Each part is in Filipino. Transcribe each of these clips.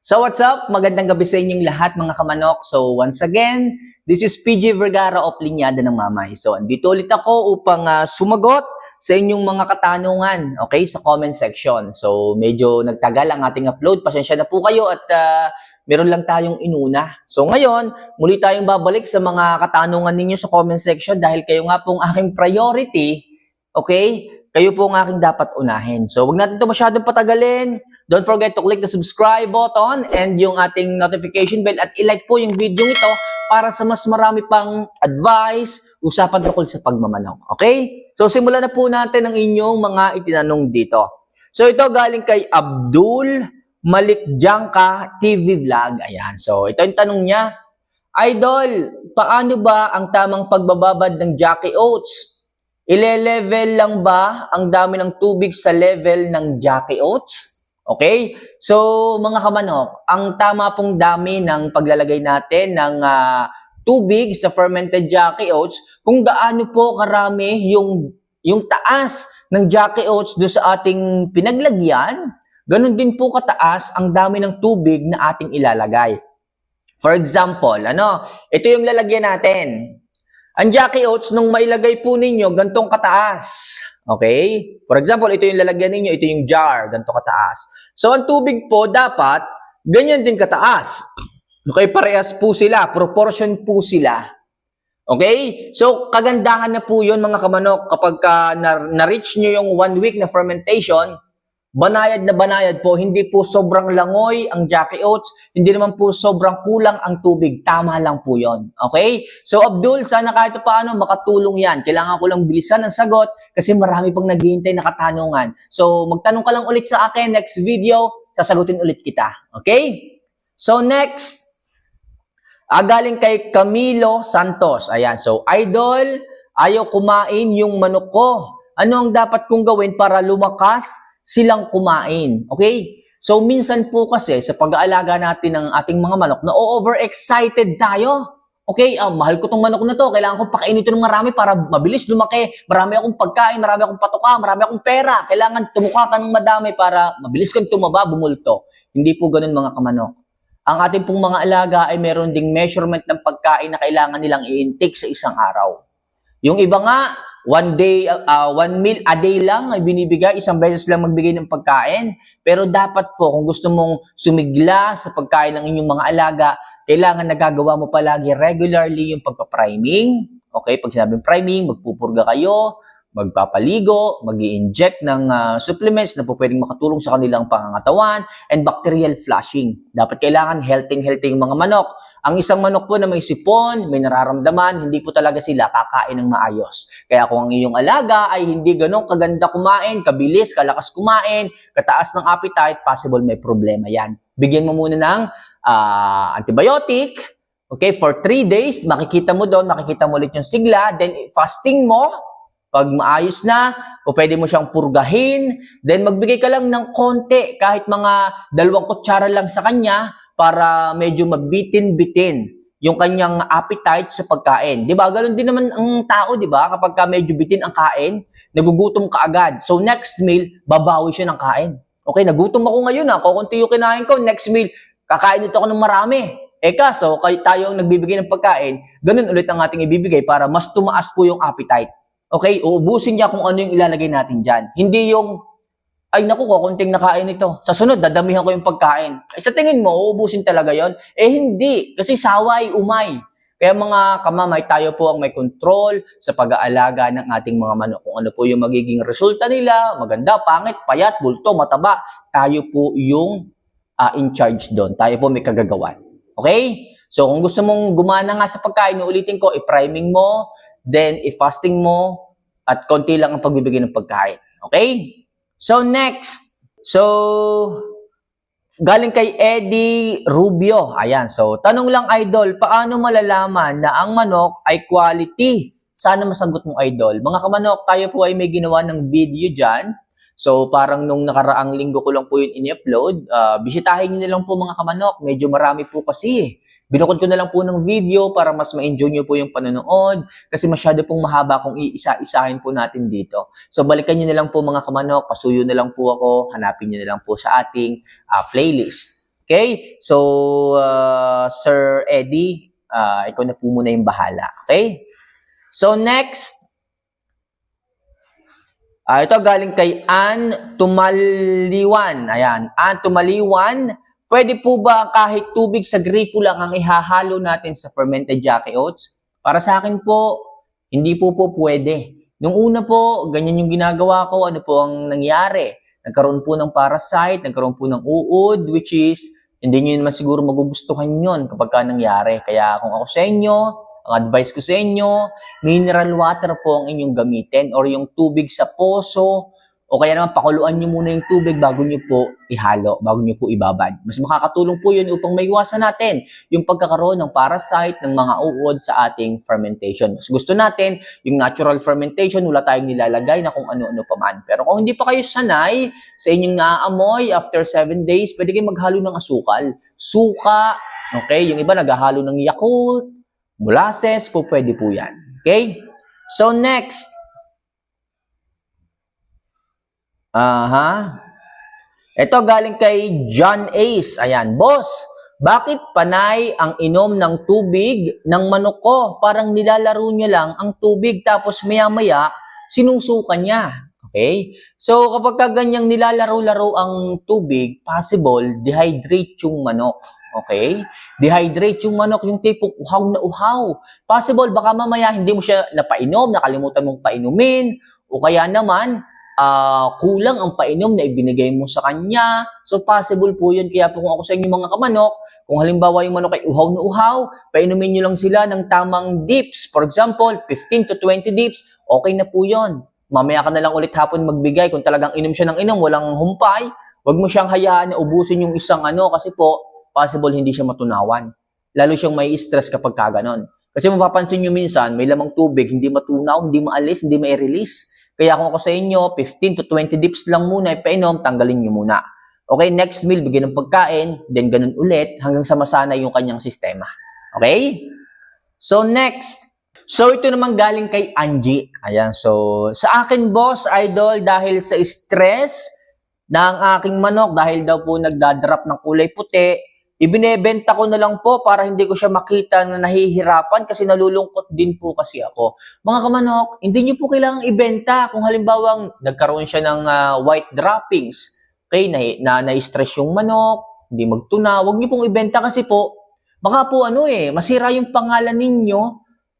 So what's up? Magandang gabi sa inyong lahat mga kamanok. So once again, this is PG Vergara of Linyada ng Mamay. So andito ulit ako upang ah, sumagot sa inyong mga katanungan, okay, sa comment section. So medyo nagtagal ang ating upload. Pasensya na po kayo at ah, meron lang tayong inuna. So ngayon, muli tayong babalik sa mga katanungan ninyo sa comment section dahil kayo nga pong aking priority, okay? Kayo po ang aking dapat unahin. So wag natin ito masyadong patagalin. Don't forget to click the subscribe button and yung ating notification bell at ilike po yung video ito para sa mas marami pang advice, usapan tungkol sa pagmamanok. Okay? So simulan na po natin ang inyong mga itinanong dito. So ito galing kay Abdul Malik Jangka TV Vlog. Ayan. So ito yung tanong niya. Idol, paano ba ang tamang pagbababad ng Jackie Oats? Ile-level lang ba ang dami ng tubig sa level ng Jackie Oats? Okay? So, mga kamanok, ang tama pong dami ng paglalagay natin ng ah, tubig sa fermented Jackie Oats, kung gaano po karami yung, yung taas ng Jackie Oats do sa ating pinaglagyan, ganun din po kataas ang dami ng tubig na ating ilalagay. For example, ano, ito yung lalagyan natin. Ang Jackie Oats, nung mailagay po ninyo, gantong kataas. Okay? For example, ito yung lalagyan ninyo, ito yung jar, ganito kataas. So, ang tubig po dapat, ganyan din kataas. Okay, parehas po sila, proportion po sila. Okay? So, kagandahan na po yun mga kamanok kapag ka na- na-reach nyo yung one week na fermentation, banayad na banayad po, hindi po sobrang langoy ang Jackie Oats, hindi naman po sobrang kulang ang tubig, tama lang po yon. Okay? So Abdul, sana kahit paano makatulong yan. Kailangan ko lang bilisan ang sagot kasi marami pang naghihintay na katanungan. So magtanong ka lang ulit sa akin next video, sasagutin ulit kita. Okay? So next, ah, galing kay Camilo Santos. Ayan, so idol, ayaw kumain yung manok ko. Ano ang dapat kong gawin para lumakas silang kumain. Okay? So, minsan po kasi sa pag-aalaga natin ng ating mga manok na over-excited tayo. Okay, ah, mahal ko tong manok na to. Kailangan kong pakainin ito ng marami para mabilis lumaki. Marami akong pagkain, marami akong patuka, marami akong pera. Kailangan tumukha ka ng madami para mabilis kang tumaba, bumulto. Hindi po ganun mga kamanok. Ang ating pong mga alaga ay meron ding measurement ng pagkain na kailangan nilang i-intake sa isang araw. Yung iba nga, one day, uh, one meal a day lang ay binibigay, isang beses lang magbigay ng pagkain. Pero dapat po, kung gusto mong sumigla sa pagkain ng inyong mga alaga, kailangan nagagawa mo palagi regularly yung pagpa-priming. Okay, pag sinabing priming, magpupurga kayo, magpapaligo, mag inject ng ah, supplements na po pwedeng makatulong sa kanilang pangangatawan, and bacterial flushing. Dapat kailangan healthy-healthy yung mga manok. Ang isang manok po na may sipon, may nararamdaman, hindi po talaga sila kakain ng maayos. Kaya kung ang iyong alaga ay hindi ganong kaganda kumain, kabilis, kalakas kumain, kataas ng appetite, possible may problema yan. Bigyan mo muna ng ah, antibiotic, okay, for 3 days, makikita mo doon, makikita mo ulit yung sigla, then fasting mo, pag maayos na, o pwede mo siyang purgahin, then magbigay ka lang ng konti, kahit mga dalawang kutsara lang sa kanya, para medyo mabitin-bitin yung kanyang appetite sa pagkain. 'Di ba? Ganun din naman ang tao, 'di ba? Kapag ka medyo bitin ang kain, nagugutom ka agad. So next meal, babawi siya ng kain. Okay, nagutom ako ngayon ha, kukunti yung kinain ko, next meal, kakain ito ako ng marami. Eh kaso, kay tayo ang nagbibigay ng pagkain, ganun ulit ang ating ibibigay para mas tumaas po yung appetite. Okay, uubusin niya kung ano yung ilalagay natin dyan. Hindi yung ay naku ko, konting nakain ito. Sa sunod, dadamihan ko yung pagkain. Eh, sa tingin mo, uubusin talaga yon? Eh hindi, kasi saway, umay. Kaya mga kamamay, tayo po ang may control sa pag-aalaga ng ating mga manok. Kung ano po yung magiging resulta nila, maganda, pangit, payat, bulto, mataba, tayo po yung ah, in charge doon. Tayo po may kagagawan. Okay? So kung gusto mong gumana nga sa pagkain, ulitin ko, i-priming mo, then i-fasting mo, at konti lang ang pagbibigay ng pagkain. Okay? So next, so galing kay Eddie Rubio. Ayan, so tanong lang idol, paano malalaman na ang manok ay quality? Sana masagot mo idol. Mga kamanok, tayo po ay may ginawa ng video dyan. So parang nung nakaraang linggo ko lang po yun in-upload. Ah, bisitahin nyo na lang po mga kamanok. Medyo marami po kasi eh. Binukod ko na lang po ng video para mas ma-enjoy nyo po yung panonood kasi masyado pong mahaba kung iisa-isahin po natin dito. So balikan nyo na lang po mga kamanok, pasuyo na lang po ako, hanapin nyo na lang po sa ating ah, playlist. Okay? So, uh, Sir Eddie, uh, ikaw na po muna yung bahala. Okay? So, next, Ah, ito galing kay Ann Tumaliwan. Ayan, Ann Tumaliwan. Pwede po ba kahit tubig sa gripo lang ang ihahalo natin sa fermented jackie oats? Para sa akin po, hindi po po pwede. Nung una po, ganyan yung ginagawa ko. Ano po ang nangyari? Nagkaroon po ng parasite, nagkaroon po ng uod, which is, hindi nyo naman siguro magugustuhan yon kapag ka nangyari. Kaya kung ako sa inyo, ang advice ko sa inyo, mineral water po ang inyong gamitin or yung tubig sa poso o kaya naman pakuluan nyo muna yung tubig bago nyo po ihalo, bago nyo po ibabad. Mas makakatulong po yun upang maiwasan natin yung pagkakaroon ng parasite ng mga uod sa ating fermentation. Mas gusto natin yung natural fermentation, wala tayong nilalagay na kung ano-ano pa man. Pero kung hindi pa kayo sanay sa inyong naaamoy after 7 days, pwede kayo maghalo ng asukal. Suka, okay? Yung iba naghahalo ng Yakult, molasses, po pwede po yan. Okay? So next, Aha. Ito galing kay John Ace. Ayan, boss, bakit panay ang inom ng tubig ng manok ko? Parang nilalaro niya lang ang tubig tapos maya-maya sinusuka niya. Okay? So, kapag ka ganyang nilalaro-laro ang tubig, possible, dehydrate yung manok. Okay? Dehydrate yung manok, yung tipong uhaw na uhaw. Possible, baka mamaya hindi mo siya napainom, nakalimutan mong painumin, o kaya naman, ah, kulang ang painom na ibinigay mo sa kanya. So, possible po yun. Kaya po kung ako sa inyo mga kamanok, kung halimbawa yung manok ay uhaw na uhaw, painumin nyo lang sila ng tamang dips. For example, 15 to 20 dips, okay na po yun. Mamaya ka na lang ulit hapon magbigay. Kung talagang inom siya ng inom, walang humpay, wag mo siyang hayaan na ubusin yung isang ano kasi po, possible hindi siya matunawan. Lalo siyang may stress kapag kaganon. Kasi mapapansin nyo minsan, may lamang tubig, hindi matunaw, hindi maalis, hindi mai-release. Kaya kung ako sa inyo, 15 to 20 dips lang muna, ipainom, tanggalin nyo muna. Okay, next meal, bigyan ng pagkain, then ganun ulit, hanggang sa masana yung kanyang sistema. Okay? So next, so ito naman galing kay Angie. Ayan, so sa akin boss, idol, dahil sa stress ng aking manok, dahil daw po nagdadrop ng kulay puti, ibinebenta ko na lang po para hindi ko siya makita na nahihirapan kasi nalulungkot din po kasi ako. Mga kamanok, hindi niyo po kailangang ibenta kung halimbawang nagkaroon siya ng ah, white droppings. Okay, na, na, na-stress yung manok, hindi magtuna, huwag niyo pong ibenta kasi po, baka po ano eh, masira yung pangalan ninyo,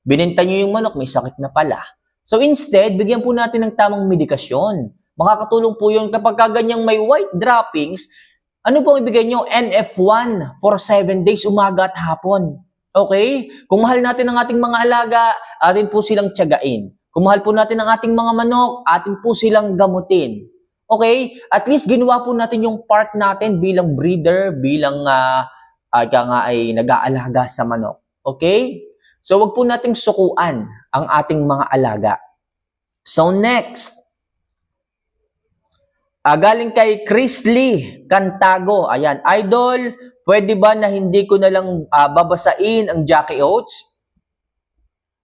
binenta niyo yung manok, may sakit na pala. So instead, bigyan po natin ng tamang medikasyon. Makakatulong po yun kapag ka ganyang may white droppings, ano pong ibigay nyo? NF1 for 7 days, umaga at hapon. Okay? Kung mahal natin ang ating mga alaga, atin po silang tiyagain. Kung mahal po natin ang ating mga manok, atin po silang gamutin. Okay? At least ginawa po natin yung part natin bilang breeder, bilang uh, nga ay nag-aalaga sa manok. Okay? So, wag po nating sukuan ang ating mga alaga. So, next, Ah, galing kay Chris Lee Cantago. Ayan, idol, pwede ba na hindi ko na lang ah, babasain ang Jackie Oats?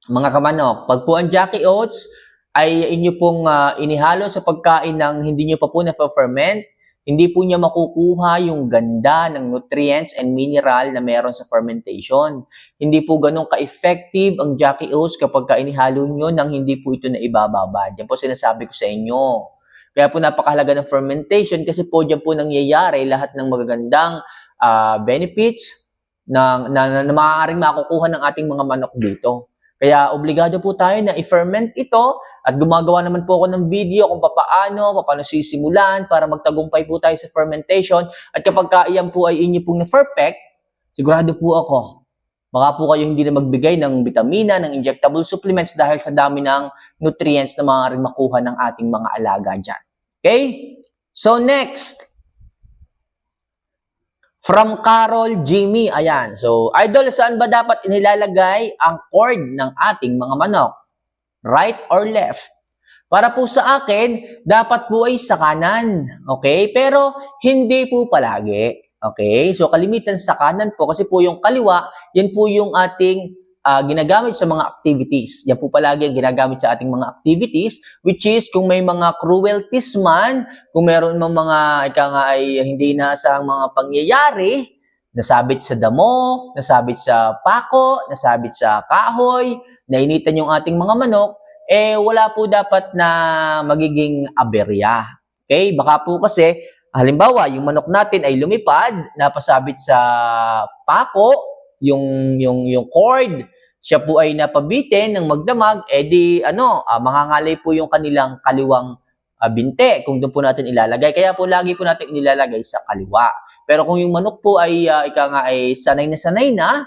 Mga kamanok, pag po ang Jackie Oats ay inyo pong ah, inihalo sa pagkain ng hindi nyo pa po na-ferment, hindi po niya makukuha yung ganda ng nutrients and mineral na meron sa fermentation. Hindi po ganun ka-effective ang Jackie Oats kapag ka inihalo nyo nang hindi po ito na ibababad. Yan po sinasabi ko sa inyo. Kaya po napakahalaga ng fermentation kasi po dyan po nangyayari lahat ng magagandang uh, benefits na, na, na, na maaaring makukuha ng ating mga manok dito. Kaya obligado po tayo na i-ferment ito at gumagawa naman po ako ng video kung paano, paano sisimulan para magtagumpay po tayo sa fermentation. At kapag kaiyan po ay inyo pong na-perfect, sigurado po ako, baka po kayo hindi na magbigay ng vitamina, ng injectable supplements dahil sa dami ng nutrients na maaaring makuha ng ating mga alaga dyan. Okay? So next, from Carol Jimmy, ayan. So, idol, saan ba dapat inilalagay ang cord ng ating mga manok? Right or left? Para po sa akin, dapat po ay sa kanan. Okay? Pero hindi po palagi. Okay? So, kalimitan sa kanan po kasi po yung kaliwa, yan po yung ating uh, ginagamit sa mga activities. Yan po palagi ang ginagamit sa ating mga activities, which is kung may mga cruelties man, kung meron mang mga, ika nga ay hindi inaasahang mga pangyayari, nasabit sa damo, nasabit sa pako, nasabit sa kahoy, nainitan yung ating mga manok, eh wala po dapat na magiging aberya. Okay? Baka po kasi, halimbawa, yung manok natin ay lumipad, napasabit sa pako, yung, yung, yung cord, siya po ay napabitin ng magdamag, eh di, ano, ah, mangangalay po yung kanilang kaliwang ah, binte kung doon po natin ilalagay. Kaya po lagi po natin inilalagay sa kaliwa. Pero kung yung manok po ay uh, ika nga ay sanay na sanay na,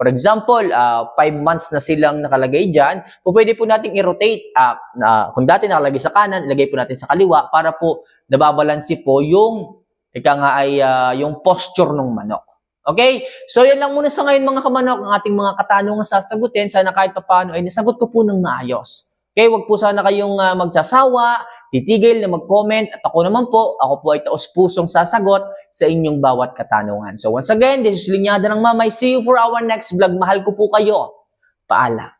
for example, uh, five months na silang nakalagay dyan, po pwede po nating i-rotate. ah, na, kung dati nakalagay sa kanan, ilagay po natin sa kaliwa para po nababalansi po yung ika nga ay ah, yung posture ng manok. Okay? So yan lang muna sa ngayon mga kamanok ang ating mga katanungan sasagutin. Sana kahit pa paano ay nasagot ko po ng maayos. Okay, wag po sana kayong ah, magsasawa, titigil na mag-comment at ako naman po, ako po ay taos-pusong sasagot sa inyong bawat katanungan. So once again, this is Linyada ng Mamay. See you for our next vlog. Mahal ko po kayo. Paalam.